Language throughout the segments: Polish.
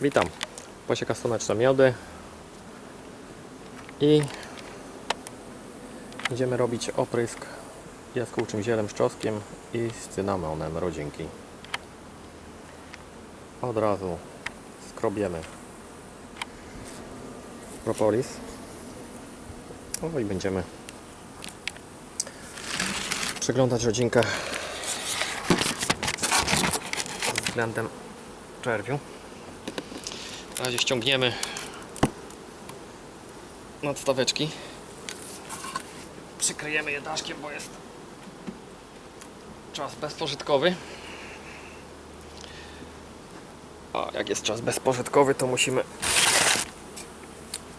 Witam. Pasieka słoneczna miody. I idziemy robić oprysk jaskółczym zielem szczoskiem i z cynamonem rodzinki. Od razu skrobiemy propolis. No i będziemy przeglądać rodzinkę względem czerwiu. Na razie ściągniemy nadstaweczki. Przykryjemy je daszkiem, bo jest czas bezpożytkowy. A jak jest czas bezpożytkowy, to musimy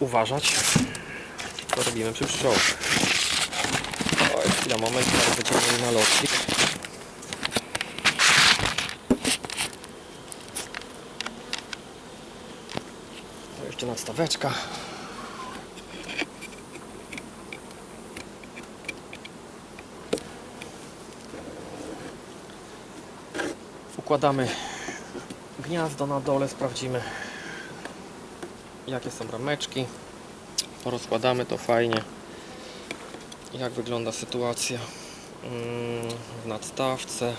uważać, co robimy przy pszczołach. O, chwila, moment, teraz wyciągnę na lotnik. Jeszcze nadstaweczka. Układamy gniazdo na dole, sprawdzimy jakie są rameczki. Porozkładamy to fajnie. Jak wygląda sytuacja mm, w nadstawce.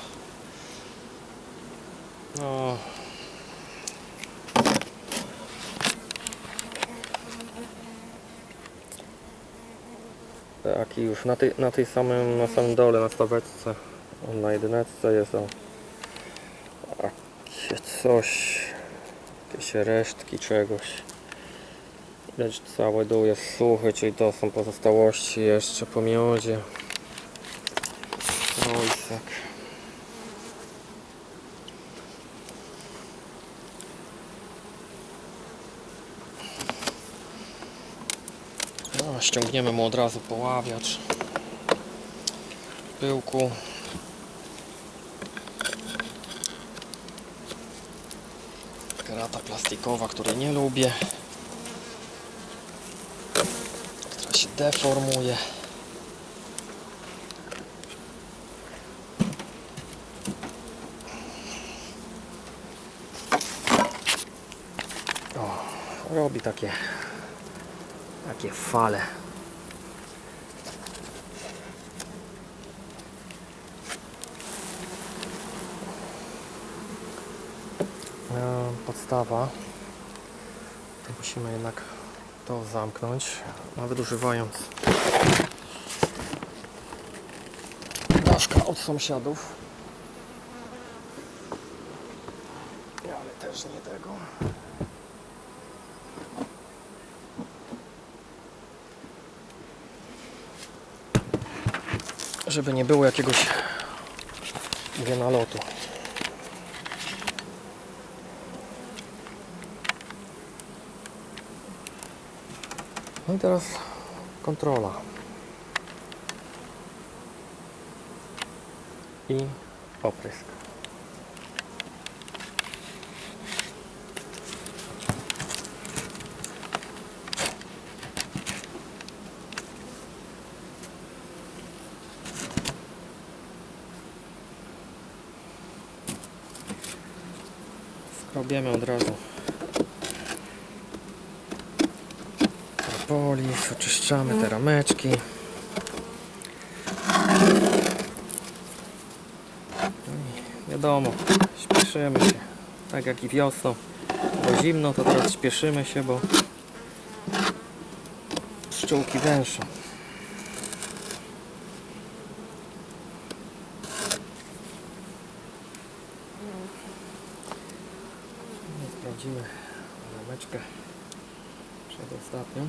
No, Tak, i już na tej, na tej samym, na samym dole, na staweczce, na jedyneczce jest o takie coś, jakieś resztki czegoś. Widać cały dół jest suchy, czyli to są pozostałości jeszcze po miodzie. Ściągniemy mu od razu poławiacz pyłku. Krata plastikowa, której nie lubię. Która się deformuje. O, robi takie takie fale. E, Podstawa. To musimy jednak to zamknąć, nawet używając daszka od sąsiadów. Ale też nie tego. Żeby nie było jakiegoś mówię, nalotu. No i teraz kontrola. I oprysk. Skrobiemy od razu propolis, oczyszczamy te rameczki. No Wiadomo, śpieszymy się, tak jak i wiosną, bo zimno, to teraz śpieszymy się, bo pszczółki węszą. No, Sprawdzimy rameczkę przedostatnią.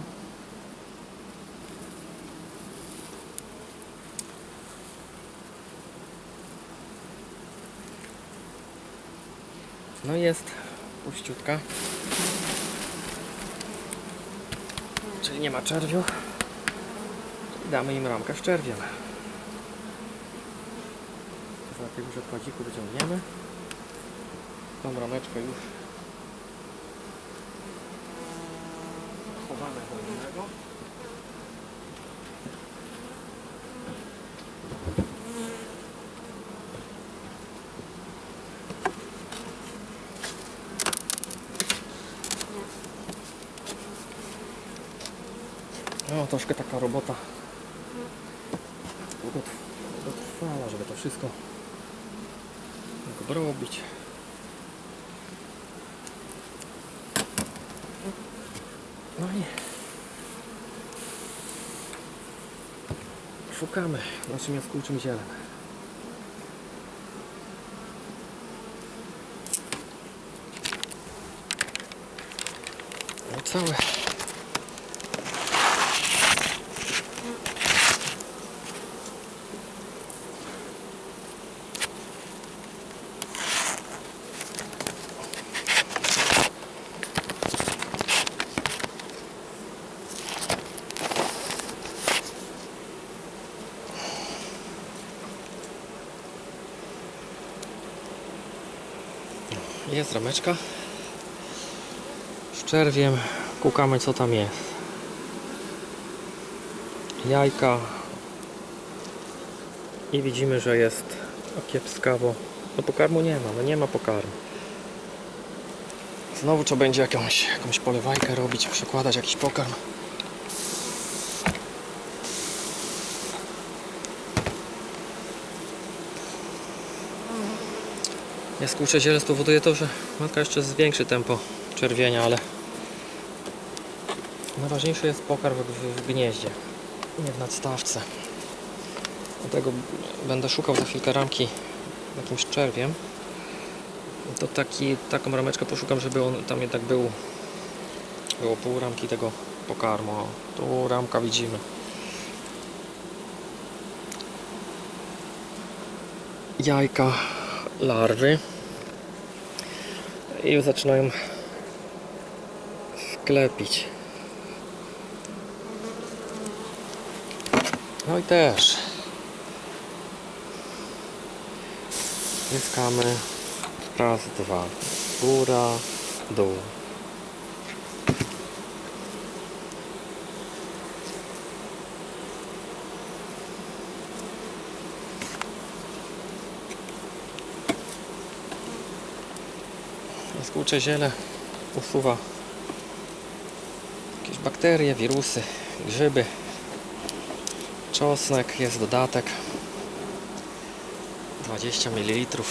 No jest puściutka. Czyli nie ma czerwiu. Damy im ramkę z czerwiem. Za tego już odkładziku wyciągniemy. Tą rameczkę już No, troszkę taka robota dotrwała, żeby to wszystko robić. No nie. Szukamy naszym jaskółczym zielem. No całe Jest rameczka. Z czerwiem kukamy co tam jest. Jajka. I widzimy, że jest kiepskawo. No pokarmu nie ma, no nie ma pokarmu. Znowu trzeba będzie jakąś, jakąś polewajkę robić, przekładać jakiś pokarm. Jaskółcze ziele spowoduje to, że matka jeszcze zwiększy tempo czerwienia, ale najważniejszy jest pokarm w, w gnieździe, nie w nadstawce. Dlatego będę szukał za chwilkę ramki jakimś czerwiem. To taki, taką rameczkę poszukam, żeby on tam jednak był było pół ramki tego pokarmu. Tu ramka widzimy. Jajka larwy i już zaczynają sklepić. No i też zyskamy raz, dwa, góra, dół. Jaskółcze ziele usuwa jakieś bakterie, wirusy, grzyby. Czosnek jest dodatek 20 ml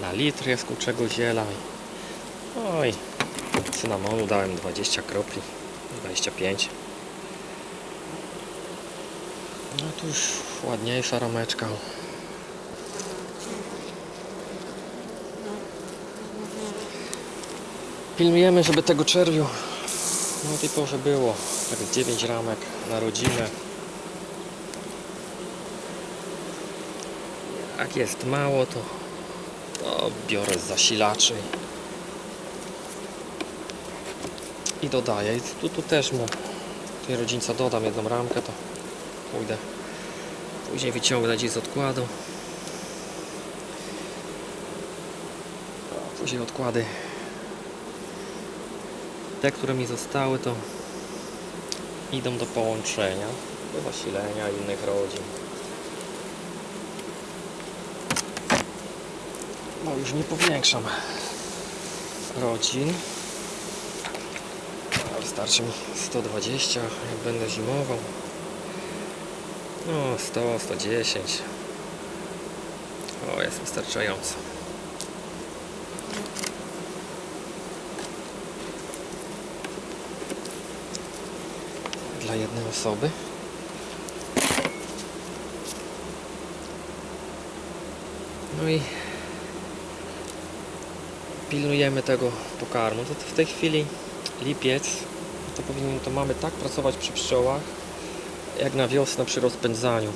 na litr jaskółczego ziela. Oj, cynamonu dałem 20 kropli, 25. No tu już ładniejsza rameczka. Pilnujemy, żeby tego czerwiu no o tej porze było. Tak z 9 ramek na rodzinę. Jak jest mało, to, to biorę z zasilaczy i dodaję. I tu, tu też mu tej rodzinca dodam jedną ramkę, to pójdę później wyciągnę gdzieś z odkładu. Później odkłady te, które mi zostały, to idą do połączenia, do zasilenia innych rodzin. No już nie powiększam rodzin. Wystarczy mi 120, jak będę zimował. No 100, 110. O, jest wystarczająco. Dla jednej osoby. No i pilnujemy tego pokarmu. To w tej chwili lipiec, to powinien, to mamy tak pracować przy pszczołach, jak na wiosnę przy rozpędzaniu.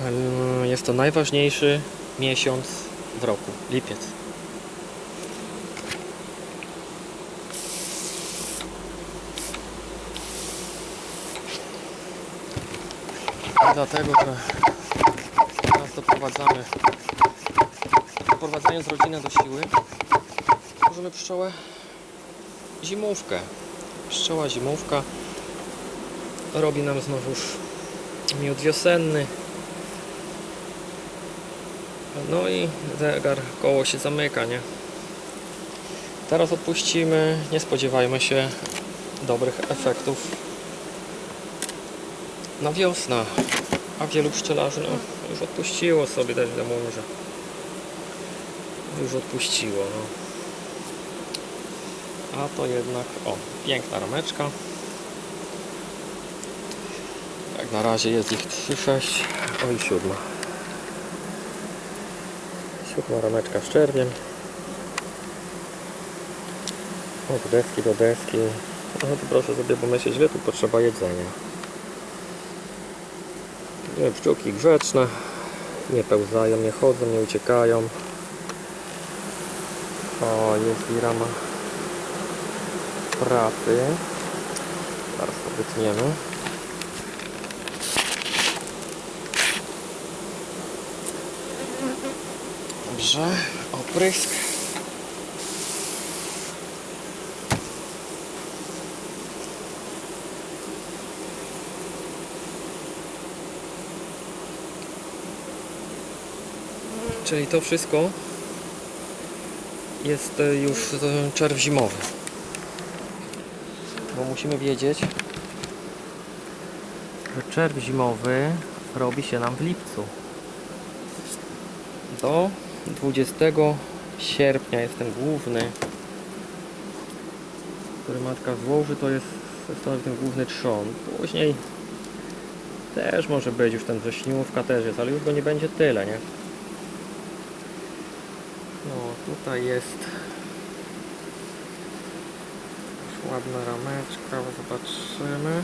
Em, Jest to najważniejszy miesiąc w roku, lipiec. Dlatego, że teraz doprowadzamy, doprowadzając rodzinę do siły, tworzymy pszczołę zimówkę. Pszczoła zimówka robi nam znowuż miód wiosenny. No i zegar koło się zamyka, nie? Teraz odpuścimy, nie spodziewajmy się dobrych efektów na wiosnę. A wielu pszczelarzy no, już odpuściło sobie dać do że Już odpuściło. No. A to jednak, o, piękna rameczka. Jak na razie jest ich 3-6, o i siódma. Siódma rameczka z czerwiem. Od deski do deski. No to proszę sobie pomyśleć, ile tu potrzeba jedzenia. Nie, Pszczółki grzeczne, nie pełzają, nie chodzą, nie uciekają. O, jest i rama praty. Zaraz to wytniemy. Dobrze, oprysk. Czyli to wszystko jest e, już e, czerw zimowy. Bo musimy wiedzieć, że czerw zimowy robi się nam w lipcu. Do 20 sierpnia jest ten główny, który matka złoży, to jest stanowi ten główny trzon. Później też może być już ten wrześniówka też jest, ale już go nie będzie tyle, nie? Tutaj jest ładna rameczka, zobaczymy.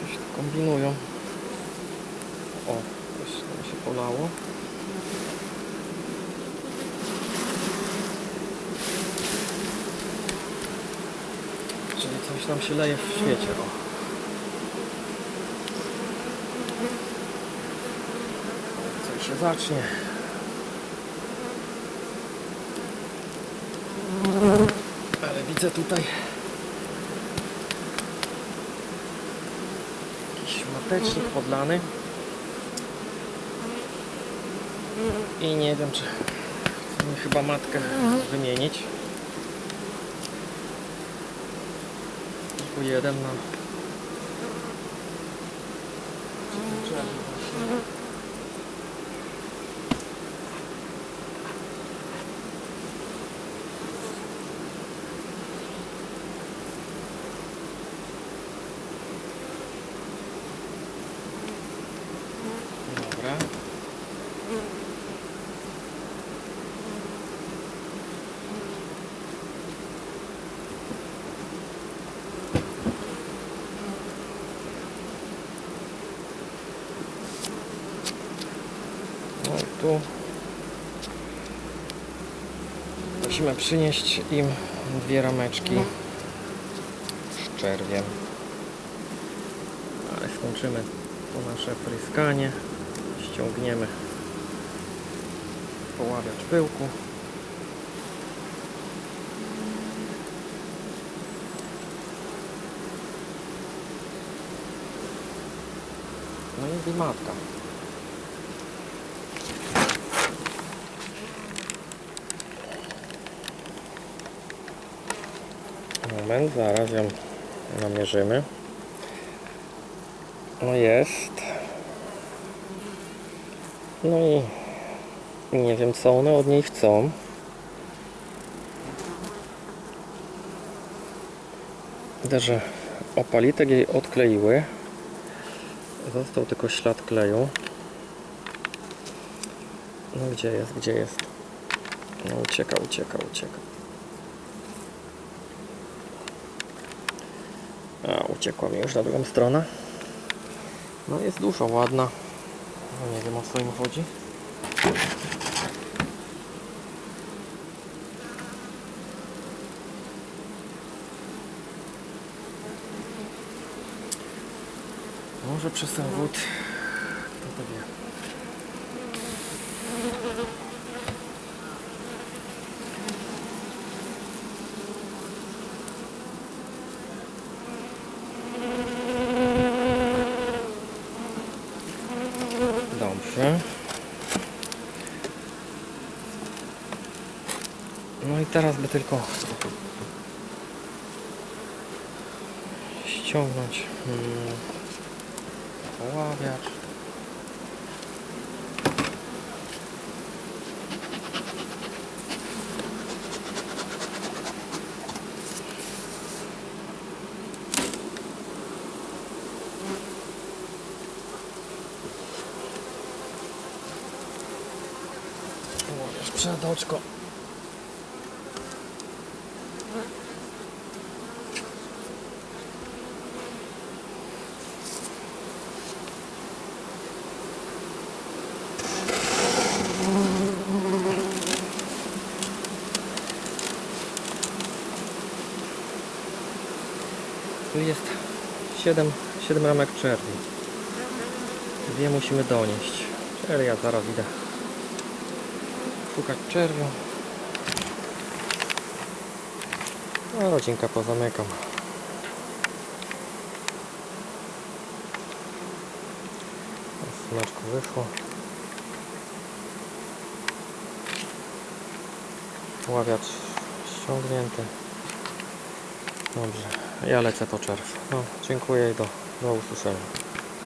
Coś tu kombinują. O, coś tam się polało. Czyli coś nam się leje w świecie. O. Coś się zacznie. Ale widzę tutaj jakiś matecznik podlany. I nie wiem czy chyba matkę wymienić. Tylko jeden na Dobra. No i tu musimy przynieść im dwie rameczki z czerwiem. Ale skończymy to nasze pryskanie. Ściągniemy poławiacz pyłku. No i wymatka. Moment, zaraz ją namierzymy. No jest. No i nie wiem co one od niej chcą. Widzę, że opalitek jej odkleiły. Został tylko ślad kleju. No gdzie jest, gdzie jest? No ucieka, ucieka, ucieka. A, uciekła mi już na drugą stronę. No jest dużo ładna. No nie wiem o co im chodzi. Może przez ten wód. Kto to wie. No i teraz by tylko ściągnąć poławiacz. Poławiacz przed oczko. Tu jest 7, 7 ramek czerwi. Dwie musimy donieść. Czyli ja zaraz idę szukać czerwiu. A rodzinka pozamykam. Smaczko wyszło. Ławiacz ściągnięty. Dobrze, ja lecę po czerw. No, dziękuję i do, do usłyszenia.